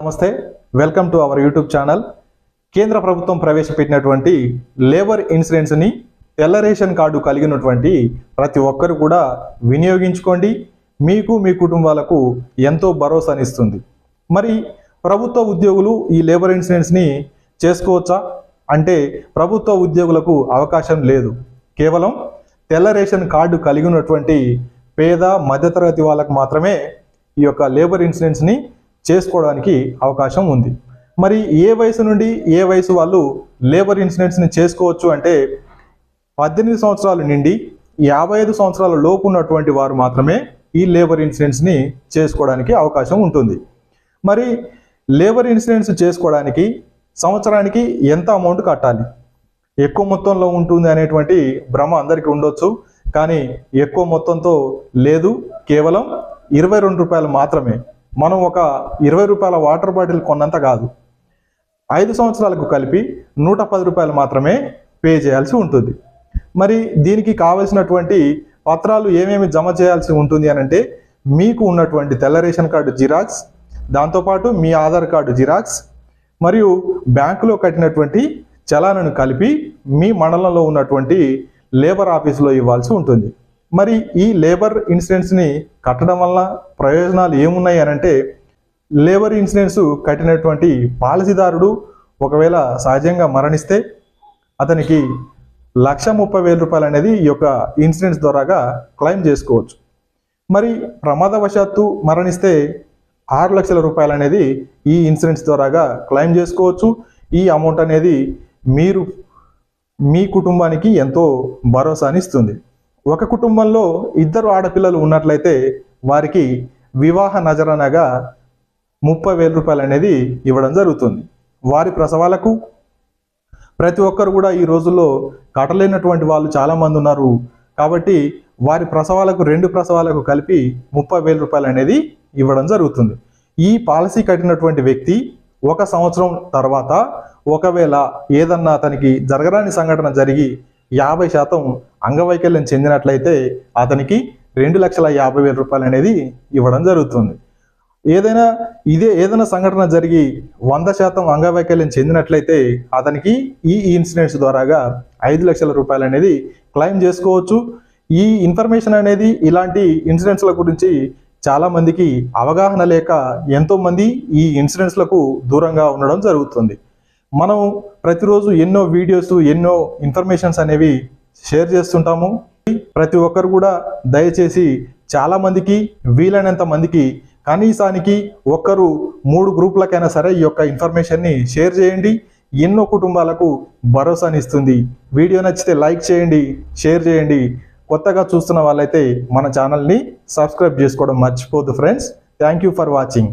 నమస్తే. Welcome to our YouTube channel కేంద్ర ప్రభుత్వం ప్రవేశపెట్టినటువంటి లేబర్ ఇన్సూరెన్స్ని తెల్ల రేషన్ కార్డు కలిగినటువంటి ప్రతి ఒక్కరు కూడా వినియోగించుకోండి. మీకు మీ కుటుంబాలకు ఎంతో భరోసానిస్తుంది. మరి ప్రభుత్వ ఉద్యోగులు ఈ లేబర్ ఇన్సూరెన్స్ని చేసుకోవచ్చా? అంటే ప్రభుత్వ ఉద్యోగులకు అవకాశం లేదు. కేవలం తెల్ల రేషన్ కార్డు కలిగి ఉన్నటువంటి పేద మధ్యతరగతి వాళ్ళకు మాత్రమే ఈ యొక్క లేబర్ ఇన్సూరెన్స్ని చేసుకోవడానికి అవకాశం ఉంది. మరి ఏ వయసు నుండి ఏ వయసు వాళ్ళు లేబర్ ఇన్సూరెన్స్ని చేసుకోవచ్చు అంటే పద్దెనిమిది సంవత్సరాల నుండి యాభై ఐదు సంవత్సరాల లోపు ఉన్నటువంటి వారు మాత్రమే ఈ లేబర్ ఇన్సూరెన్స్ని చేసుకోవడానికి అవకాశం ఉంటుంది. మరి లేబర్ ఇన్సూరెన్స్ చేసుకోవడానికి సంవత్సరానికి ఎంత అమౌంట్ కట్టాలి? ఎక్కువ మొత్తంలో ఉంటుంది అనేటువంటి భ్రమ అందరికీ ఉండొచ్చు. కానీ ఎక్కువ మొత్తంతో లేదు. కేవలం ఇరవై రెండు రూపాయలు మాత్రమే. మనం ఒక ఇరవై రూపాయల వాటర్ బాటిల్ కొన్నంత కాదు. ఐదు సంవత్సరాలకు కలిపి నూట పది రూపాయలు మాత్రమే పే చేయాల్సి ఉంటుంది. మరి దీనికి కావలసినటువంటి పత్రాలు ఏమేమి జమ చేయాల్సి ఉంటుంది అని అంటే మీకు ఉన్నటువంటి తెల్ల రేషన్ కార్డు జిరాక్స్ దాంతోపాటు మీ ఆధార్ కార్డు జిరాక్స్ మరియు బ్యాంకులో కట్టినటువంటి చలానను కలిపి మీ మండలంలో ఉన్నటువంటి లేబర్ ఆఫీసులో ఇవ్వాల్సి ఉంటుంది. మరి ఈ లేబర్ ఇన్సూరెన్స్ని కట్టడం వల్ల ప్రయోజనాలు ఏమున్నాయి అని అంటే లేబర్ ఇన్సూరెన్స్ కట్టినటువంటి పాలసీదారుడు ఒకవేళ సహజంగా మరణిస్తే అతనికి లక్ష ముప్పై వేల రూపాయలు అనేది ఈ యొక్క ఇన్సూరెన్స్ ద్వారాగా క్లెయిమ్ చేసుకోవచ్చు. మరి ప్రమాదవశాత్తు మరణిస్తే ఆరు లక్షల రూపాయలు అనేది ఈ ఇన్సూరెన్స్ ద్వారాగా క్లెయిమ్ చేసుకోవచ్చు. ఈ అమౌంట్ అనేది మీరు మీ కుటుంబానికి ఎంతో భరోసాని ఇస్తుంది. ఒక కుటుంబంలో ఇద్దరు ఆడపిల్లలు ఉన్నట్లయితే వారికి వివాహ నజరనగా ముప్పై వేల రూపాయలు అనేది ఇవ్వడం జరుగుతుంది. వారి ప్రసవాలకు ప్రతి ఒక్కరు కూడా ఈ రోజుల్లో కట్టలేనటువంటి వాళ్ళు చాలామంది ఉన్నారు. కాబట్టి వారి ప్రసవాలకు రెండు ప్రసవాలకు కలిపి ముప్పై వేల రూపాయలు అనేది ఇవ్వడం జరుగుతుంది. ఈ పాలసీ కట్టినటువంటి వ్యక్తి ఒక సంవత్సరం తర్వాత ఒకవేళ ఏదన్నా అతనికి జరగరాని సంఘటన జరిగి యాభై శాతం అంగవైకల్యం చెందినట్లయితే అతనికి రెండు లక్షల యాభై వేల రూపాయలు అనేది ఇవ్వడం జరుగుతుంది. ఏదైనా ఇదే ఏదైనా సంఘటన జరిగి వంద శాతం అంగవైకల్యం చెందినట్లయితే అతనికి ఈ ఇన్సూరెన్స్ ద్వారాగా ఐదు లక్షల రూపాయలు అనేది క్లెయిమ్ చేసుకోవచ్చు. ఈ ఇన్ఫర్మేషన్ అనేది ఇలాంటి ఇన్సూరెన్స్ల గురించి చాలా మందికి అవగాహన లేక ఎంతోమంది ఈ ఇన్సూరెన్స్లకు దూరంగా ఉండడం జరుగుతుంది. మనం ప్రతిరోజు ఎన్నో వీడియోస్ ఎన్నో ఇన్ఫర్మేషన్స్ అనేవి షేర్ చేస్తుంటాము. ప్రతి ఒక్కరు కూడా దయచేసి చాలా మందికి వీలైనంత మందికి కనీసానికి ఒక్కరు మూడు గ్రూపులకైనా సరే ఈ యొక్క ఇన్ఫర్మేషన్ని షేర్ చేయండి. ఎన్నో కుటుంబాలకు భరోసానిస్తుంది. వీడియో నచ్చితే లైక్ చేయండి షేర్ చేయండి. కొత్తగా చూస్తున్న వాళ్ళైతే మన ఛానల్ని సబ్స్క్రైబ్ చేసుకోవడం మర్చిపోద్దు friends. Thank you for watching.